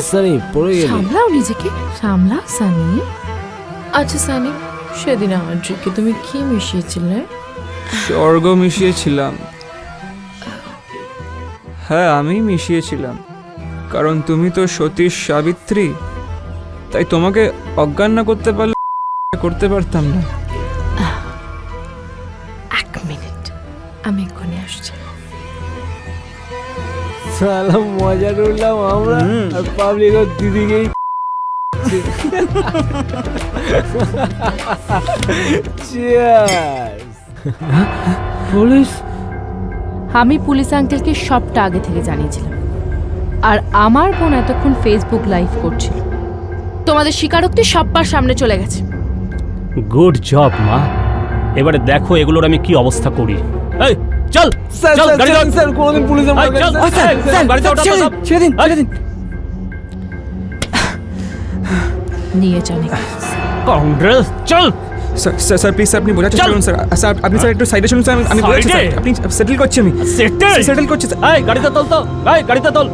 সানি পড়ে গেলি। সামলাও নিজেকে সামলাও সানি। আচ্ছা সানি সেদিন আমার ড্রিঙ্কে তুমি কি মিশিয়েছিলে? স্বর্গ মিশিয়েছিলাম। হ্যাঁ আমি মিশিয়েছিলাম। কারণ তুমি তো সতীশ সাবিত্রী তাই তোমাকে অজ্ঞান না করতে পারলে করতে পারতাম না। এক মিনিট আমি সালাম মজা করলাম আমরা। আর পাবলিক ওর দিদিকেই পুলিশ? আমি পুলিশ আঙ্কেলকে সবটা আগে থেকে জানিয়েছিলাম। আর আমার বোন এতক্ষণ ফেসবুক লাইভ করছিল তোমাদের স্বীকারোক্তি সব্বার সামনে চলে গেছে। গুড জব মা। এবারে দেখো এগুলোর আমি কি অবস্থা করি। এই চল চল গাড়ি। স্যার কোনোদিন পুলিশের এই, চল, স্যার, গাড়িতে ওঠা, ছেড়ে দিন, ছেড়ে দিন, ছেড়ে দিন। নিয়ে চলে কংগ্রেস চল স্যার স্যার প্লিজ স্যার আপনি বোঝার চেষ্টা। করুন স্যার স্যার আপনি স্যার একটু সাইডে শুনুন স্যার আমি- এ? আপনি সেটেল করছি আমি সেটেল সেটেল করছি এই গাড়িতে তোল তো এই গাড়িতে তোল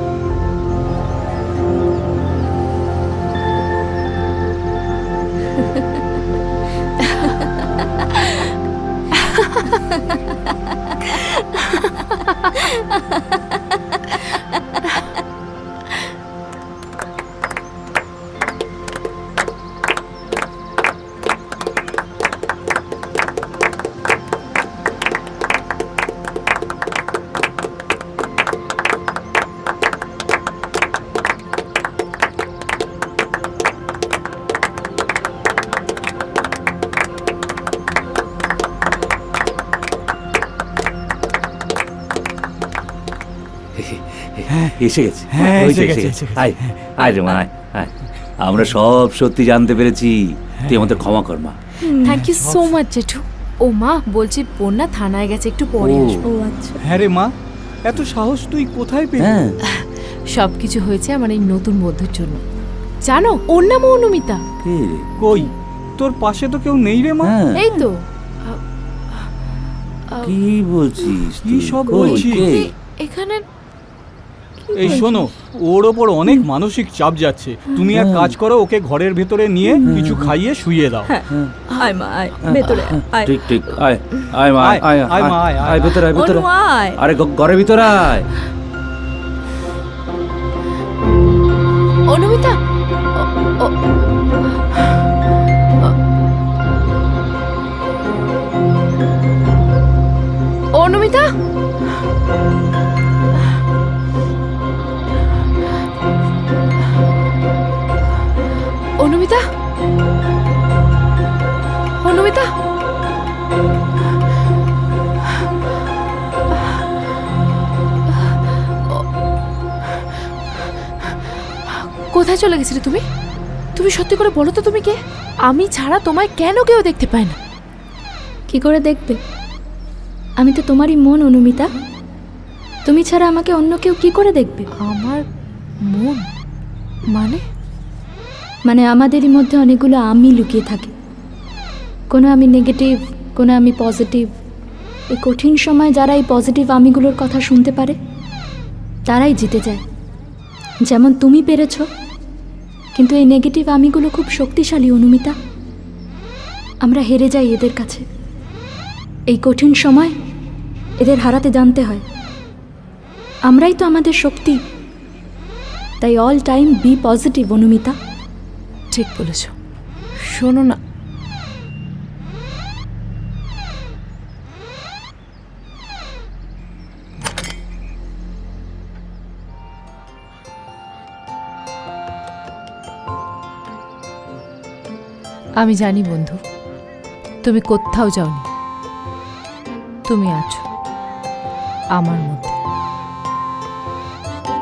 哈哈哈哈哈 হ্যাঁ, এসে গেছে, গেছে। এসে গেছে। আয় আয় রে মা আয়। আমরা সব সত্যি জানতে পেরেছি। তুই আমাদের ক্ষমা কর মা। থ্যাংক ইউ সো মাচ জেঠু। ও মা বলছি বন্যা থানায় গেছে একটু পরে আসব। আচ্ছা। হ্যাঁ রে মা এত সাহস তুই কোথায় পেলি? হ্যাঁ। সব কিছু হয়েছে আমার এই নতুন বন্ধুর জন্য। জানো ওর নামও অনুমিতা। কই? তোর পাশে তো কেউ নেই রে মা? হ্যাঁ। এই তো। কি বলছিস কি তুই? সব বলছিস? এখানে এই শোনো ওর ওপর অনেক মানসিক চাপ যাচ্ছে। তুমি এক কাজ করো ওকে ঘরের ভেতরে নিয়ে কিছু খাইয়ে শুইয়ে দাও। আয় মা আয় ভেতরে আয়। ঠিক ঠিক আয় আয় মা আয় আয়, মা, আয়, আয়, ভেতরে আয় ভেতরে। আয়। আরে ঘরের ভিতরে আয়। অনুমিতা কোথায় চলে গেছিলে তুমি? তুমি সত্যি করে বলো তো তুমি কে? আমি ছাড়া তোমায় কেন কেউ দেখতে পায় না? কি করে দেখবে? আমি তো তোমারই মন অনুমিতা। তুমি ছাড়া আমাকে অন্য কেউ কি করে দেখবে? আমার মন? মানে? মানে আমাদেরই মধ্যে অনেকগুলো আমি লুকিয়ে থাকে। কোনো আমি নেগেটিভ কোনো আমি পজিটিভ এই কঠিন সময় যারা এই পজিটিভ আমিগুলোর কথা শুনতে পারে তারাই জিতে যায়। যেমন তুমি পেরেছ। কিন্তু এই নেগেটিভ আমিগুলো খুব শক্তিশালী, অনুমিতা। আমরা হেরে যাই এদের কাছে। এই কঠিন সময় এদের হারাতে জানতে হয়। আমরাই তো আমাদের শক্তি। তাই all time be positive Anumita. ঠিক বলেছ। শোনো না আমি জানি বন্ধু তুমি কোথাও যাওনি। তুমি আছো আমার মধ্যে।